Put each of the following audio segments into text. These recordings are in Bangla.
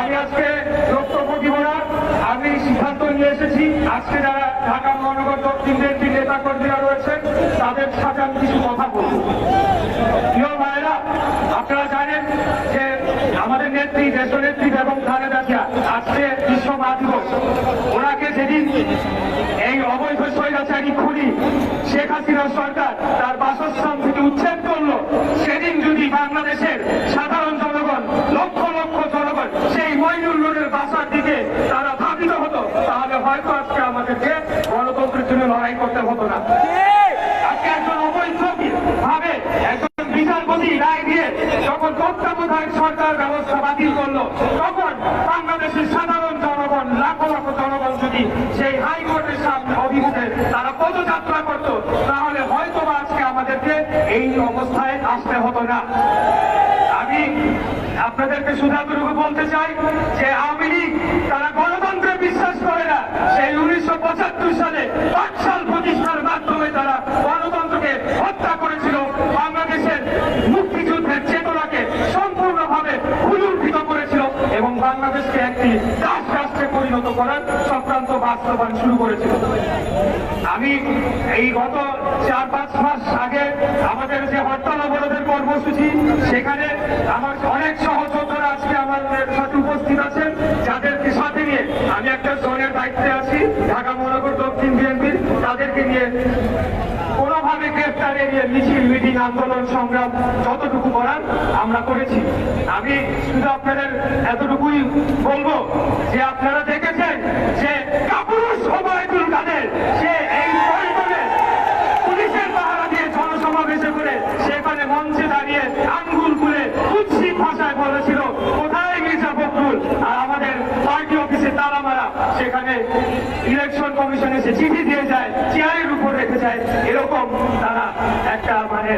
আমি আজকে বক্তব্য দিব আমি সিদ্ধান্ত নিয়ে এসেছি। আজকে যারা ঢাকা মহানগর দক্ষিণ বিএনপি নেতা কর্মীরা রয়েছেন, তাদের সাথে আমি কিছু কথা বলব। প্রিয় ভাইরা আপনারা জানেন যে আমাদের নেত্রী, দেশনেত্রী এবং খালেদা জিয়া আজকে বিশ্ব মা দিবস। ওনাকে যেদিন এই অবৈধ স্বৈরাচারী খুনি শেখ হাসিনা সরকার তার বাসস্থান থেকে উচ্ছেদ করল সেদিন যদি বাংলাদেশের সাধারণ জনগণ লক্ষ লক্ষ জনগণ সেই বাসার দিকে তারা ধাবিত হতো, তাহলে হয়তো আজকে আমাদেরকে গণতন্ত্রের জন্য লড়াই করতে হতো না। আজকে একজন ভাবে একজন বিচারপতি রায় দিয়ে যখন তত্ত্বাবধায়ক সরকার ব্যবস্থা বাতিল করল, তখন বাংলাদেশের সাধারণ জনগণ, লাখো লাখো জনগণ যদি সেই হাইকোর্টের সামনে তারা পদযাত্রা করত, তাহলে হয়তো আজকে আমাদেরকে এই অবস্থায় আসতে হতো না। আপনাদেরকে শুধাতটুকু বলতে চাই যে লীগ তারা গণতন্ত্রের বিশ্বাস একটি দাস রাষ্ট্রে পরিণত করার চক্রান্ত বাস্তবায়ন শুরু করেছিল। আমি এই গত চার পাঁচ মাস আগে আমাদের যে হরতাল অবরোধের কর্মসূচি, সেখানে আমার অনেক সহযোদ্ধারা আজকে আমাদের সাথে উপস্থিত আছেন, যাদেরকে সাথে নিয়ে আমি একটা জোনের দায়িত্বে আছি, ঢাকা মহানগর দক্ষিণ বিএনপির, তাদেরকে নিয়ে কোনোভাবে গ্রেফতার এড়িয়ে মিছিল, মিটিং, আন্দোলন, সংগ্রাম যতটুকু করার আমরা করেছি। আমি শুধু আপনাদের এতটুকুই বলব যে আপনারা দেখেছেন যে কাপুরুষ ওবায়দুল কাদের, সে এই পুলিশের পাহারা দিয়ে জনসমাবেশে করে সেখানে মঞ্চে দাঁড়িয়ে আঙ্গুল খুলে কুৎসিত ভাষায় বলেছিল, কোথায় মির্জা ফখরুল? আর আমাদের পার্টি অফিসে তালা মারা সেখানে ইলেকশন কমিশন এসে চিঠি দিয়ে যায়, চেয়ারের উপর রেখে যায়। এরকম তারা একটা মানে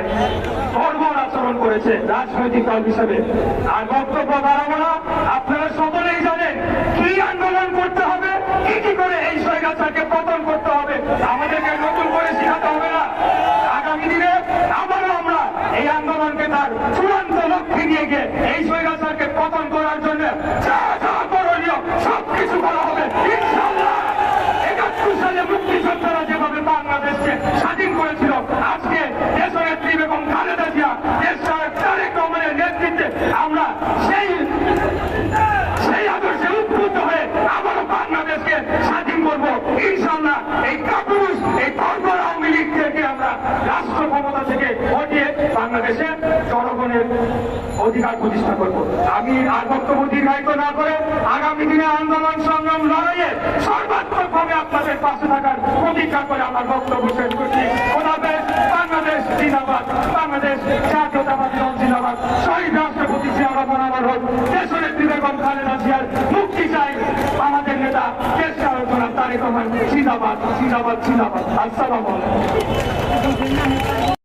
বর্বর আচরণ করেছে রাজনৈতিক দল হিসেবে। আর বক্তব্য না আপনারা সকলেই জানেন কি আন্দোলন করতে হবে কি কি করে এই স্বৈরাচারকে পতন করতে হবে আমাদেরকে নতুন করে শেখাতে হবে না আগামী দিনে আবারও আমরা এই আন্দোলনকে তার চূড়ান্ত লক্ষ্যে নিয়ে গিয়ে এই স্বৈরাচারকে পতন করার জন্য যা যা করণীয় সবকিছু করা হবে ইনশাআল্লাহ একাত্তর সালে মুক্তিযোদ্ধারা যেভাবে বাংলাদেশকে স্বাধীন করেছিল আজকে দেশনেত্রী এবং খালেদা জিয়া দেশ নায়ক তারেক রহমানের নেতৃত্বে আমরা সেই সেই আদর্শে উদ্বুদ্ধ হয়ে আবারও বাংলাদেশকে স্বাধীন করব ইনশাআল্লাহ এই কাপুরুষ এই বর্বর আওয়ামী লীগ থেকে আমরা রাষ্ট্র ক্ষমতা থেকে হটিয়ে বাংলাদেশের জনগণের অধিকার প্রতিষ্ঠা করব। আমি আর বক্তব্য দীর্ঘায়িত না করে আগামী দিনে আন্দোলন, সংগ্রাম, লড়াইয়ে সর্বাত্মক ভাবে আপনাদের পাশে থাকার প্রতিজ্ঞা করে আমার বক্তব্য শেষ করছি। ওনাদের বাংলাদেশ জিন্দাবাদ, বাংলাদেশ জাতীয়তাবাদী দল জিন্দাবাদ। শহীদ রাষ্ট্রপতি জিয়া রহমান হোক। দেশনেত্রী বেগম খালেদা জিয়ার মুক্তি চাই আমাদের নেতা, দেশ রহমান জিন্দাবাদ জিন্দাবাদ জিন্দাবাদ আসসালামু আলাইকুম